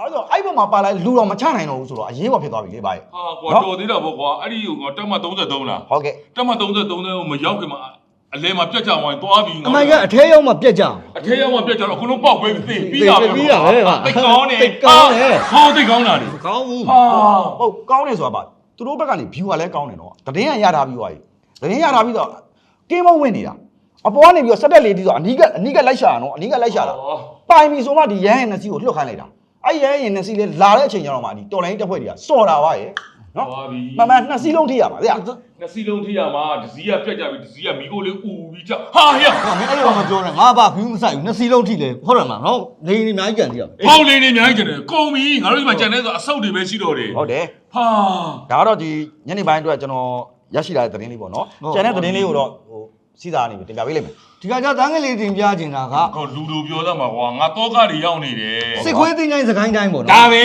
အဲ့တော့အဲ့ဘက်မှာပါလာလူတော်မချနိုင်တော့ဘူးဆိုတော့အရေးပေါ်ဖြစ်သွားပြီလေဗျာဟာကွာတော်သေးတာပေါ့ကွာအဲ့ဒီကိုငါတက်မှ33လားဟုတ်ကဲ့တက်မှ33နဲ့မရောက်ခင်မှာအလဲမှာပြတ်ကြဝိုင်းသွားပြီးအမိုင်ကအထဲရောက်မှပြက်ကြအောင်အထဲရောက်မှပြတ်ကြတော့အကုန်လုံးပေါက်ပဲသိပြီးတာပဲပြီးတာပဲကွာတိတ်ကောင်းတယ်တိတ်ကောင်းတယ်ဟောတိတ်ကောင်းတာလေမကောင်းဘူးဟာဟုတ်ကောင်းတယ်ဆိုတာပါသူတို့ဘက်ကနေ view ကလည်းကောင်းတယ်နော်တရင်ကရထားပြီးသွားပြီတရင်ရထားပြီးတော့ကင်းမဝင်နေတာအပေါ်ကနေပြီးတော့စက်တက်လေးတီးဆိုအနီးကအနီးကလိုက်ရှာတာနော်အနီးကလိုက်ရှာတာပိုင်ပြီဆိုမှဒီရဟန်းရဲ့နစီကိုလွတ်ခိုင်းလိုက်တာ အဲ့ရဟန်းရဲ့နစီလေးလာတဲ့အချိန်ကျတော့မှဒီတော်လိုင်းတက်ဖွဲ့တွေကစော်တာပါရဲ့နော်သွားပြီမှန်မှန်နှစ်စီးလုံးထိရပါဗျာနှစ်စီးလုံးထိရမှာဒစီကပြတ်ကြပြီဒစီကမိကိုလေးဥပြီးချဟာဟဲ့။ဟာမင်းအဲ့လိုမပြောနဲ့ငါဘာဘူးမဆိုင်ဘူးနှစ်စီလုံးထိလေဟုတ်တယ်မလားနော်နေနေအများကြီးကြံသေးရမယ်ပေါက်လေးနေအများကြီးကျန်တယ်ကုန်ပြီငါတို့ဒီမှာကြံနေဆိုအဆုတ်တွေပဲရှိတော့တယ်ဟုတ်တယ်ဟာဒါကတော့ဒီညနေပိုင်းအတွက်ကျွန်တော်ရရှိလာတဲ့သတင်းလေးပေါ့နော်ကျန်တဲ့သတင်းလေးကိုတော့ဟို စီးစားနေပြီတင်ပြပေးလိမ့်မယ်ဒီကကြတန်းကလေးတင်ပြချင်တာကကောလူလူပြောသားမှာကွာငါတော့ကတွေရောက်နေတယ်စစ်ခွေးတင်တိုင်းစကိုင်းတိုင်းပေါ့နော်ဒါပဲ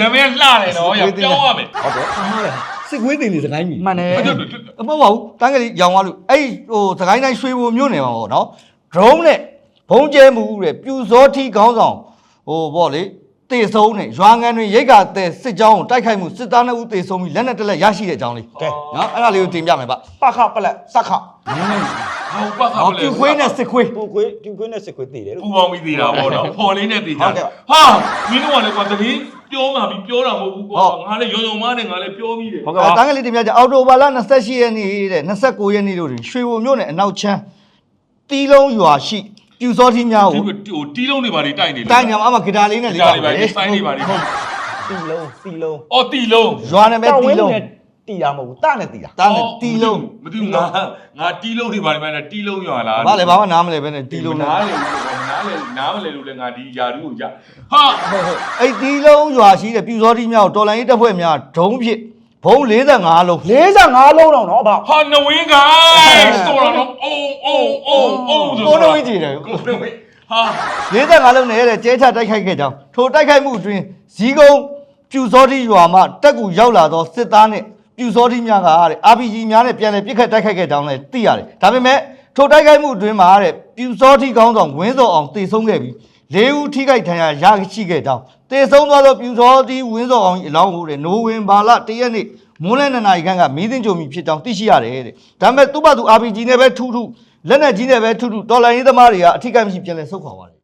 နမဲလှတယ်နော်ရပြောင်းရမယ်ဟုတ်တယ်ဟာလေစစ်ခွေးတင်နေစကိုင်းပြီမှန်တယ်အဲ့ဒါအမဟုတ်ပါဘူးတန်းကလေးရောင်သွားလို့အဲ့ဟိုစကိုင်းတိုင်းရွှေဘုံမြို့နယ်မှာပေါ့နော် drone နဲ့ဘုံကျဲမှုတဲ့ပြူစောထီခေါင်းဆောင်ဟိုပေါ့လေ တေဆုံးနဲ့ရွာငံတွင်ရိတ်ကတဲ့စစ်ကြောင်းကိုတိုက်ခိုက်မှုစစ်သားနှစ်ဦးတေဆုံးပြီးလက်နက်တစ်လက်ရရှိတဲ့အကြောင်းလေးကဲ နော်အဲ့ဒါလေးကိုတင်ပြမယ်ဗျပခပလက်စခဟောပတ်ခါဟောပလဲပြူခွေးနဲ့စစ်ခွေး ပူခွေးပြူခွေးနဲ့စစ်ခွေးတည်တယ်လို့ ပူပေါင်းပြီးသေးတာပေါ့နော်ဖော်လေးနဲ့သေးတာဟုတ်ကဲ့ဟာမင်းတို့ကလည်းကွာတတိပြောမှပြီးပြောတာမဟုတ်ဘူးကွာငါလည်းရုံရုံမားနဲ့ငါလည်းပြောပြီးတယ်ဟုတ်ကဲ့အဲပါတန်းကလေးတင်ပြကြအော်တိုဘာလ28ရက်နေ့တဲ့29ရက်နေ့တို့တွင်ရွှေဘုံမြို့နယ်အနောက်ချမ်းတီးလုံးရွာရှိ ပြူစောထီများဒီကိုဟိုတီးလုံးတွေပါနေတိုက်နေတယ်တိုင်းညမှာအမဂီတာလေးနဲ့လေးဒါပါတွေပါနေစိုင်းတွေပါနေဟုတ်တီလုံးတီလုံးအော်တီလုံးရွာနာမည်တီးလုံးတီတာမဟုတ်ဘူးတနဲ့တီတာတန်းနဲ့တီးလုံးမသိဘူးငါငါတီးလုံးတွေပါနေမှတီးလုံးရွာလားဘာလဲဘာမှနားမလဲပဲနဲ့တီးလုံးနဲ့နားလေနားလေနားမလဲလို့လည်းငါဒီယာရီကိုရဟာအဲ့တီးလုံးရွာရှိတဲ့ပြူစောထီများကိုတော်လိုင်းရေးတပ်ဖွဲ့များဒုံးဖြစ်ဘုံ45လုံး45လုံးတော့နော်ဗျဟာနဝင်းကိုင်းဆိုတော့ အုံအုံအုံအုံကိုနှဝင်းကြည့်တယ်ကိုနှဝင်းဟာ45လုံးနဲ့တဲ့ကျဲချတိုက်ခိုက်ခဲ့ကြောင်းထိုတိုက်ခိုက်မှုအတွင်းဇီးကုန်းပြူစောထီရွာမှတက်ကူရောက်လာသောစစ်သားနဲ့ပြူစောထီများကတဲ့ RPG များနဲ့ပြန်လည်ပစ်ခတ်တိုက်ခိုက်ခဲ့ကြောင်းလည်းသိရတယ်ဒါပေမဲ့ထိုတိုက်ခိုက်မှုအတွင်းမှာတဲ့ပြူစောထီကောင်းဆောင်ဝင်းစောအောင်တေဆုံးခဲ့ပြီး လေးဦးထိခိုက်ဒဏ်ရာရရှိခဲ့ကြောင်းတေဆုံးသွားသောပြူစောထီဝင်းစောအောင်၏အလောင်းကိုတဲ့နိုဝင်ဘာလ၁ရက်နေ့မွန်းလယ်နှစ်နာရီခန့်ကမီးသိန်းကြုံမီဖြစ်ကြောင်းသိရှိရတယ်တဲ့ဒါပေမဲ့သူ့ဘာသူ RPG နဲ့ပဲထူးထူးလက်နက်ကြီးနဲ့ပဲထူးထူးတော်လိုင်းရေးသမားတွေကအထိကိမရှိပြန်လည်ဆုတ်ခွာသွားတယ်